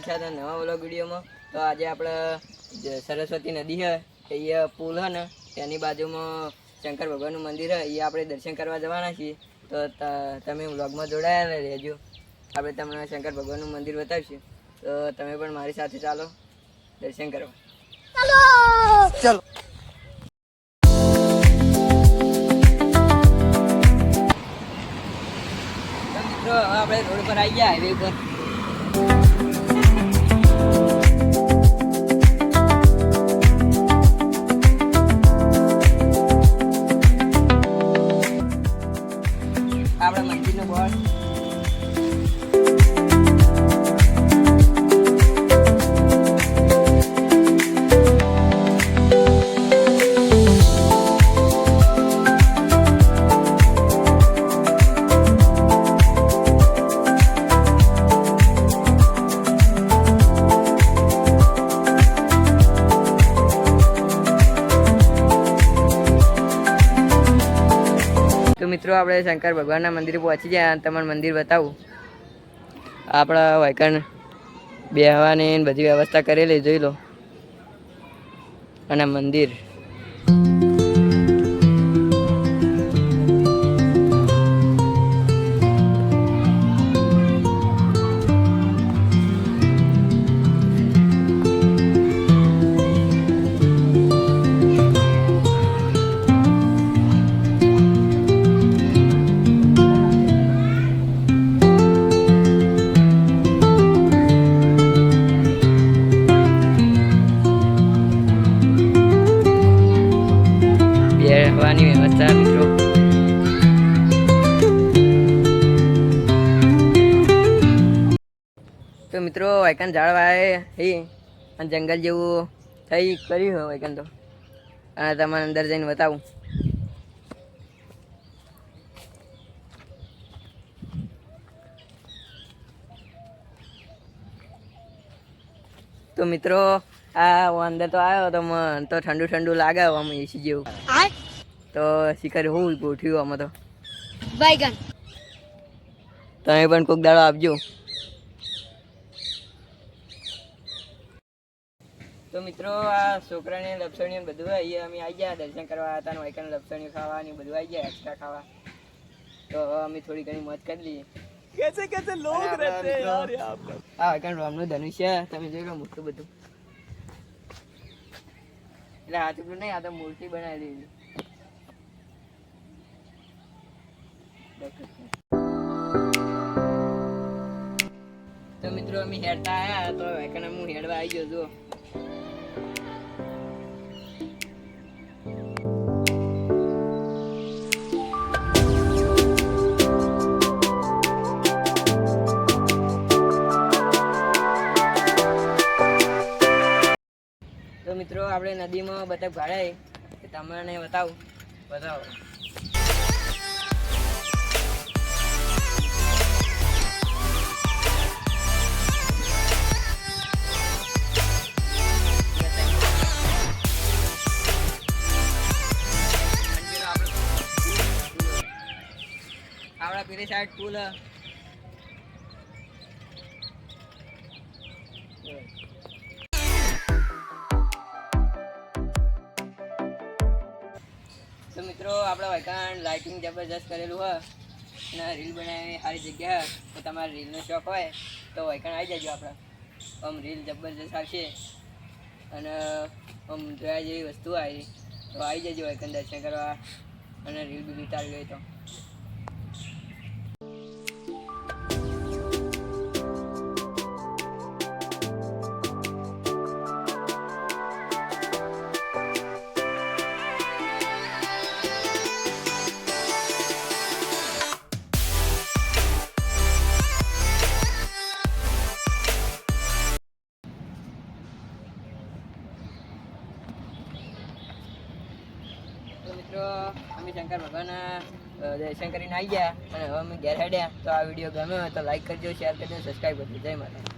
છે નવા વ્લોગ વિડીયોમાં. તો આજે આપણે જે સરસ્વતી નદી છે એ પુલ છે ને તેની બાજુમાં શંકર ભગવાનનું મંદિર છે એ આપણે દર્શન કરવા જવાના છીએ. તો તમે વ્લોગમાં જોડાયા રહેજો. આપણે તમને શંકર ભગવાનનું મંદિર બતાવીશું. તો તમે પણ મારી સાથે ચાલો દર્શન કરવા. ચાલો! મિત્રો આપણે રોડ પર આવી ગયા હાઈવે ઉપર મિત્રો, આપણે શંકર ભગવાનના મંદિરે પહોંચી ગયા અને તમને મંદિર બતાવું. આપણા વાયકણ બેહવાની બધી વ્યવસ્થા કરેલી જોઈ લો. અને મંદિર. તો મિત્રો વાયકન ઝાડવાએ હી અને જંગલ જેવું થઈ કર્યું હોય વાયકન તો. અને તમારે અંદર જઈને બતાવું. તો મિત્રો આ અંદર તો આવ્યો તો મને તો ઠંડુ ઠંડુ લાગે આમ એસી જેવું. તો શિખર હું ગોઠ્યું આમાં તો. તમે પણ કોક દાડો આપજો તો મિત્રો આ છોકરાને લપસણીઓ બધું અહીંયા અમે આવી ગયા દર્શન કરવા હતા વાઈકાને લપસણીઓ ખાવા બધું આવી ગયા એક્સ્ટ્રા ખાવા. તો અમે થોડી ઘણી મત કરી લઈએ. કેસે કેસે લોગ રહેતે યાર યહાં આ વાઈકાન રામનું ધનુષ્ય તમે જોઈ લો મોટું બધું. એટલે હાથું નહીં આ તો મૂર્તિ બનાવી દીધી. તો મિત્રો અમે હેડતા આવ્યા તો વેકન હું હેડવા આવી ગયો જો મિત્રો આપણે નદીમાં બતક ભાડાય તમને બતાવું. બતાવો. આપણા પેલી સાઈડ પુલ મિત્રો, આપણા વાયકાન લાઇટિંગ જબરજસ્ત કરેલું હોય અને રીલ બનાવી સારી જગ્યા તો તમારે રીલનો શોખ હોય તો વાયકાન આવી જજો આપણે. આમ રીલ જબરજસ્ત આવશે અને આમ જોયા જેવી વસ્તુ આવી. તો આવી જજો વાયકાન દર્શન કરવા. અને રીલ બી ઉતારવી હોય તો. મિત્રો, અમે શંકર ભગવાનના દર્શન કરીને આવી ગયા અને હવે અમે ઘેર હેડ્યા તો આ વીડિયો ગમ્યો હોય તો લાઈક કરજો શેર કરજો સબસ્ક્રાઈબ કરજો. જય માતા